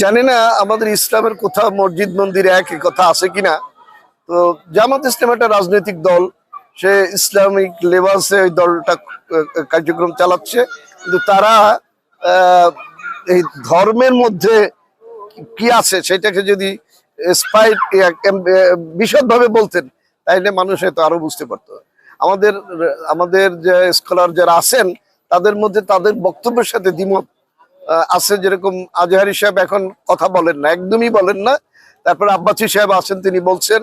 জানি না আমাদের ইসলামের কোথাও মসজিদ, মন্দিরে একই কথা আছে কিনা। তো জামাত ইসলাম একটা রাজনৈতিক দল, সে ইসলামিক লেবাসে ওই দলটা কার্যক্রম চালাচ্ছে। কিন্তু তারা এই ধর্মের মধ্যে কি আছে সেটাকে যদি স্পাইট বিশদভাবে বলতেন, তাইলে মানুষ হয়তো আরও বুঝতে পারতো। আমাদের আমাদের যে স্কলার যারা আছেন, তাদের মধ্যে তাদের বক্তব্যের সাথে দ্বিমত আছে যেরকম আজহারি সাহেব এখন কথা বলেন না, একদমই বলেন না। তারপরে আব্বাসী সাহেব আছেন, তিনি বলছেন।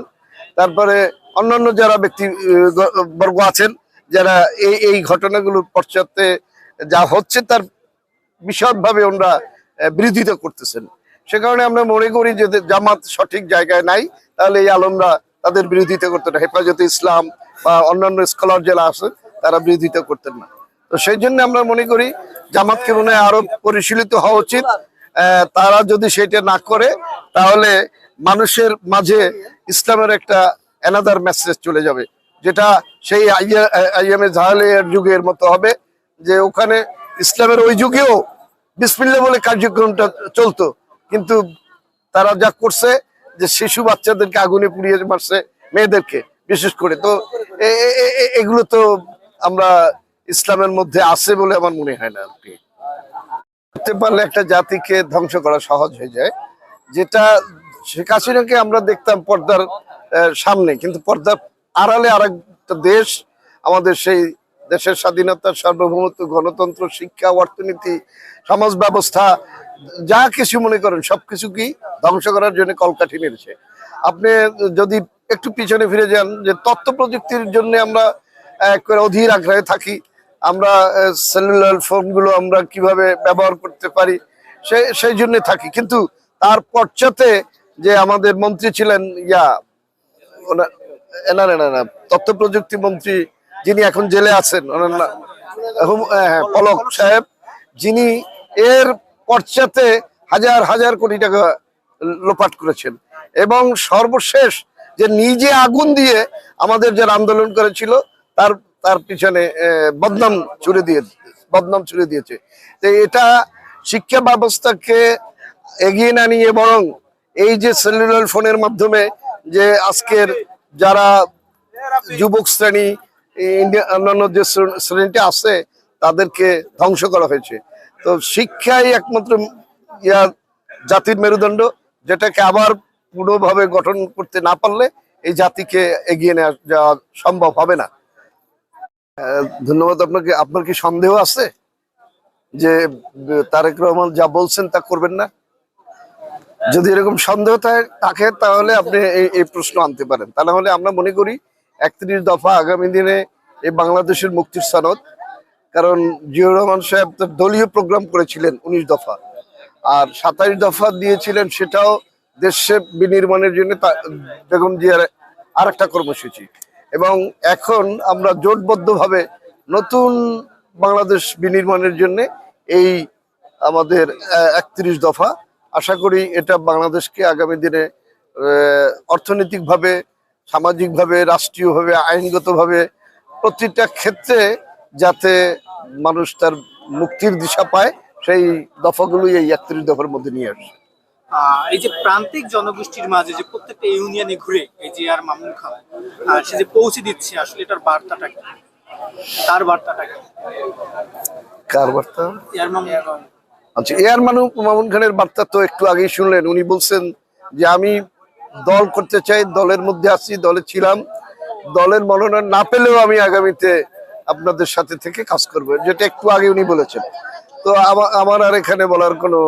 তারপরে অন্যান্য যারা ব্যক্তি বর্গ আছেন, যারা এই এই ঘটনাগুলোর পশ্চাতে যা হচ্ছে তার বিশদভাবে ওনারা বিরোধিতা করতেছেন। সে কারণে আমরা মনে করি যে জামাত সঠিক জায়গায় নাই, তাহলে এই আলমরা তাদের বিরোধিতা করতেন হেফাজতে ইসলাম বা অন্যান্য স্কলার যারা আছে, তারা বিরোধিতা করতেন না। তো সেই জন্য আমরা মনে করি জামাতকে মনে হয় আরও পরিশীলিত হওয়া উচিত। তারা যদি সেটা না করে, তাহলে মানুষের মাঝে ইসলামের একটা অ্যানাদার মেসেজ চলে যাবে, যেটা সেই আইএমএ জাহালের যুগের মতো হবে, যে ওখানে ইসলামের ওই যুগেও বিসমিল্লা বলে কার্যক্রমটা চলতো। কিন্তু তারা যা করছে, যে শিশু বাচ্চাদেরকে আগুনে পুড়িয়ে মারছে মেয়েদেরকে, বিশেষ করে। তো এগুলো তো আমরা ইসলামের মধ্যে আছে বলে আমার মনে হয় না আর কি। করতে পারলে একটা জাতিকে ধ্বংস করা সহজ হয়ে যায়। যেটা শেখ হাসিনাকে আমরা দেখতাম পর্দার সামনে, কিন্তু পর্দার আড়ালে আর একটা দেশ, আমাদের সেই দেশের স্বাধীনতা, সার্বভৌমত্ব, গণতন্ত্র, শিক্ষা, অর্থনীতি, সমাজ ব্যবস্থা, যা কিছু মনে করেন সবকিছু কি ধ্বংস করার জন্য কলকাঠি নেড়েছে আপনি যদি একটু পিছনে ফিরে যান, যে তথ্য প্রযুক্তির জন্য আমরা অধীর আগ্রহে থাকি আমরা সেলুলার ফোনগুলো আমরা কীভাবে ব্যবহার করতে পারি সে সেই জন্য থাকি। কিন্তু তার পশ্চাতে যে আমাদের মন্ত্রী ছিলেন ইয়া ওনা- এনার না, তথ্য প্রযুক্তি মন্ত্রী যিনি এখন জেলে আছেন ওনার হ্যাঁ, পলক সাহেব যিনি এর পশ্চাতে হাজার হাজার কোটি টাকা লোপাট করেছেন। এবং সর্বশেষ যে নিজে আগুন দিয়ে আমাদের যারা আন্দোলন করেছিল তার তার পিছনে বদনাম ছুড়ে দিয়ে, বদনাম ছুড়ে দিয়েছে। তো এটা শিক্ষা ব্যবস্থাকে এগিয়ে না নিয়ে বরং এই যে সেলুলার ফোনের মাধ্যমে যে আজকের যারা যুবক শ্রেণি ইন্ডিয়া অন্যান্য যে শ্রেণ- শ্রেণীটা আছে, তাদেরকে ধ্বংস করা হয়েছে। তো শিক্ষাই একমাত্র ইয়া জাতির মেরুদণ্ড, যেটাকে আবার পুরোভাবে গঠন করতে না পারলে এই জাতিকে এগিয়ে নেওয়া যাওয়া সম্ভব হবে না। ধন্যবাদ আপনাকে। আপনার কি সন্দেহ আছে যে তারেক রহমান যা বলছেন তা করবেন না? যদি এরকম সন্দেহ থাকে, তাহলে আপনি এই প্রশ্ন আনতে পারেন। তা হলে আমরা মনে করি একত্রিশ দফা আগামী দিনে এই বাংলাদেশের মুক্তির সনদ, কারণ জিয়াউর রহমান সাহেব তো দলীয় প্রোগ্রাম করেছিলেন উনিশ দফা। আর সাতাইশ দফা দিয়েছিলেন সেটাও দেশে বিনির্মাণের জন্য বেগম জিয়ার আর একটা কর্মসূচি। এবং এখন আমরা জোটবদ্ধভাবে নতুন বাংলাদেশ বিনির্মাণের জন্য এই আমাদের একত্রিশ দফা। আশা করি এটা বাংলাদেশকে আগামী দিনে অর্থনৈতিকভাবে, সামাজিকভাবে, রাষ্ট্রীয়ভাবে, আইনগতভাবে প্রতিটা ক্ষেত্রে যাতে মানুষ তার মুক্তির দিশা পায়, সেই দফাগুলোই এই একত্রিশ দফার মধ্যে নিয়ে আসে। এই যে প্রান্তিক জনগোষ্ঠীর মাঝে যে প্রত্যেকটা ইউনিয়নে ঘুরে এই যে আর মামুন খান সে যে পৌঁছে দিচ্ছে আসলে এটার বার্তাটা কি? তার বার্তাটা কি? কার বার্তা? এয়ার মামুন খান। আচ্ছা এয়ার মানু মামুন খানের বার্তা তো একটু আগেই শুনলেন। উনি বলছেন যে আমি দল করতে চাই দলের মধ্যে আছি দলে ছিলাম। দলের মনোনয়ন না পেলেও আমি আগামীতে আপনাদের সাথে থেকে কাজ করব। যেটা একটু আগে উনি বলেছেন। তো আমার আর এখানে বলার কোনো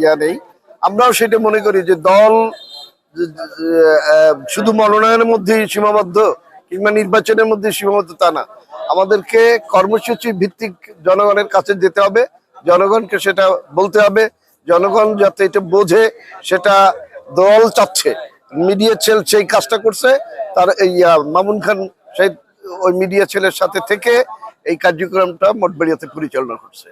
ইয়া নেই। আমরাও সেটা মনে করি যে দল শুধু মনোনয়নের মধ্যেই সীমাবদ্ধ কিংবা নির্বাচনের মধ্যে সীমাবদ্ধ তা না। আমাদেরকে কর্মসূচি ভিত্তিক জনগণের কাছে যেতে হবে, জনগণকে সেটা বলতে হবে, জনগণ যাতে এটা বোঝে, সেটা দল চাচ্ছে, মিডিয়া ছেল সেই কাজটা করছে, তার এই মামুন খান সেই ওই মিডিয়া ছেলের সাথে থেকে এই কার্যক্রমটা মঠবাড়িয়াতে পরিচালনা করছে।